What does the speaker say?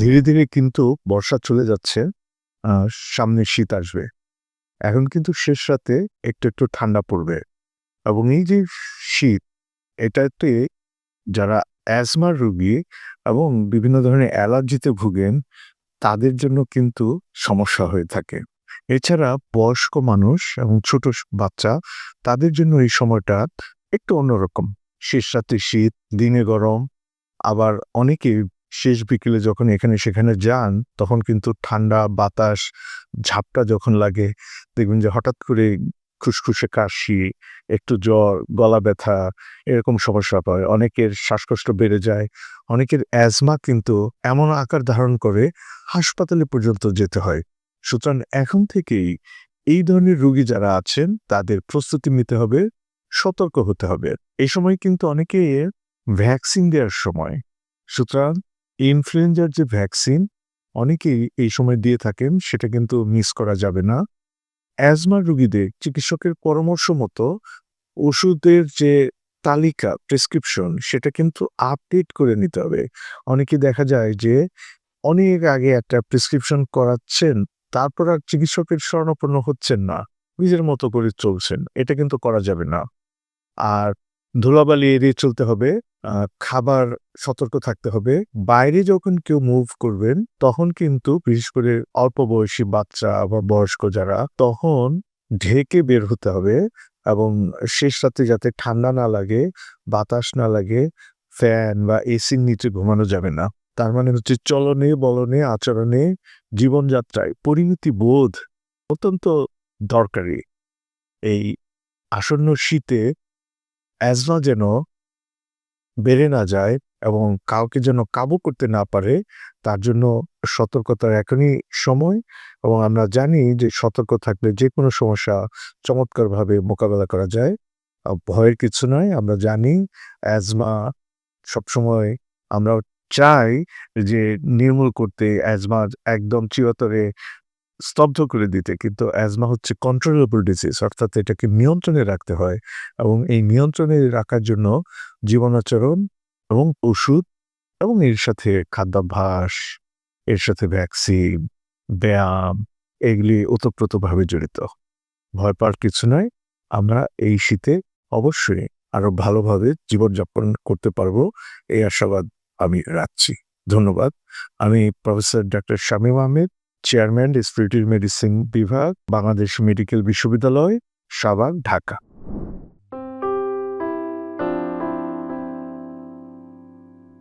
ধীরে ধীরে কিন্তু বর্ষা চলে যাচ্ছে সামনে শীত আসবে। এখন কিন্তু শেষ রাতে একটু একটু ঠান্ডা পড়বে। এবং এই যে শীত, এটাতে যারা অ্যাজমার রুগী এবং বিভিন্ন ধরনের অ্যালার্জিতে ভুগেন, তাদের জন্য কিন্তু সমস্যা হয়ে থাকে। এছাড়া বয়স্ক মানুষ এবং ছোট বাচ্চা, তাদের জন্য এই সময়টা একটু অন্যরকম। শেষ রাতে শীত, দিনে গরম, আবার অনেকে শেষ বিকেলে যখন এখানে সেখানে যান, তখন কিন্তু ঠান্ডা, বাতাস, ঝাপটা যখন লাগে, দেখবেন যে হঠাৎ করে খুসখুসে কাশি, একটু জ্বর, গলা ব্যথা, এরকম সমস্যা পায় অনেকের শ্বাসকষ্ট বেড়ে যায়, অনেকের অ্যাজমা কিন্তু এমন আকার ধারণ করে হাসপাতালে পর্যন্ত যেতে হয়। সুতরাং এখন থেকেই এই ধরনের রুগী যারা আছেন, তাদের প্রস্তুতি নিতে হবে, সতর্ক হতে হবে। এই সময় কিন্তু অনেকে ভ্যাকসিন দেওয়ার সময়। সুতরাং ইনফ্লুয়েঞ্জার যে ভ্যাকসিন, অনেকেই এই সময় দিয়ে থাকেন, সেটা কিন্তু মিস করা যাবে না। অ্যাজমার রুগীদের চিকিৎসকের পরামর্শ মতো ওষুধের যে তালিকা, প্রেসক্রিপশন, সেটা কিন্তু আপডেট করে নিতে হবে। অনেকে দেখা যায় যে অনেক আগে একটা প্রেসক্রিপশন করাচ্ছেন, তারপর আর চিকিৎসকের শরণাপন্ন হচ্ছেন না। নিজের মতো করে চলছেন, এটা কিন্তু করা যাবে না। আর ধুলাবালি এড়িয়ে চলতে হবে খাবার সতর্ক থাকতে হবে। বাইরে যখন কেউ মুভ করবেন, তখন কিন্তু বিশেষ করে অল্প বয়সী বাচ্চা বা বয়স্ক যারা, তখন ঢেকে বের হতে হবে এবং শেষ রাতে যাতে ঠান্ডা না লাগে, বাতাস না লাগে ফ্যান বা এসির নিচে ঘুমানো যাবে না। তার মানে হচ্ছে চলনে, বলনে, আচরণে জীবনযাত্রায় পরিণতি বোধ অত্যন্ত দরকারি। এই আসন্ন শীতে অ্যাজমা যেন বেড়ে না যায় এবং কাউকে যেন কাবু করতে না পারে, তার জন্য সতর্কতার এখনই সময় এবং আমরা জানি যে সতর্ক থাকলে যে কোনো সমস্যা চমৎকারভাবে মোকাবেলা করা যায়। ভয়ের কিছু নয়, আমরা জানি অ্যাজমা সবসময় আমরা চাই যে নির্মূল করতে, অ্যাজমা একদম চিরতরে স্তব্ধ করে দিতে, কিন্তু অ্যাজমা হচ্ছে কন্ট্রোলেবল ডিজিজ অর্থাৎ এটাকে নিয়ন্ত্রণে রাখতে হয় এবং এই নিয়ন্ত্রণে রাখার জন্য জীবনাচরণ এবং ওষুধ এবং এর সাথে খাদ্যাভ্যাস, এর সাথে ভ্যাকসিন ব্যায়াম, এগুলি ওতপ্রোতভাবে জড়িত। ভয় পাওয়ার কিছু নয় আমরা এই শীতে অবশ্যই আরও ভালোভাবে জীবনযাপন করতে পারব, এই আশাবাদ আমি রাখছি। ধন্যবাদ। আমি professor doctor Shamim Ahmed chairman স্পিরিটিভ medicine বিভাগ বাংলাদেশ মেডিকেল বিশ্ববিদ্যালয় সাবাগ ঢাকা।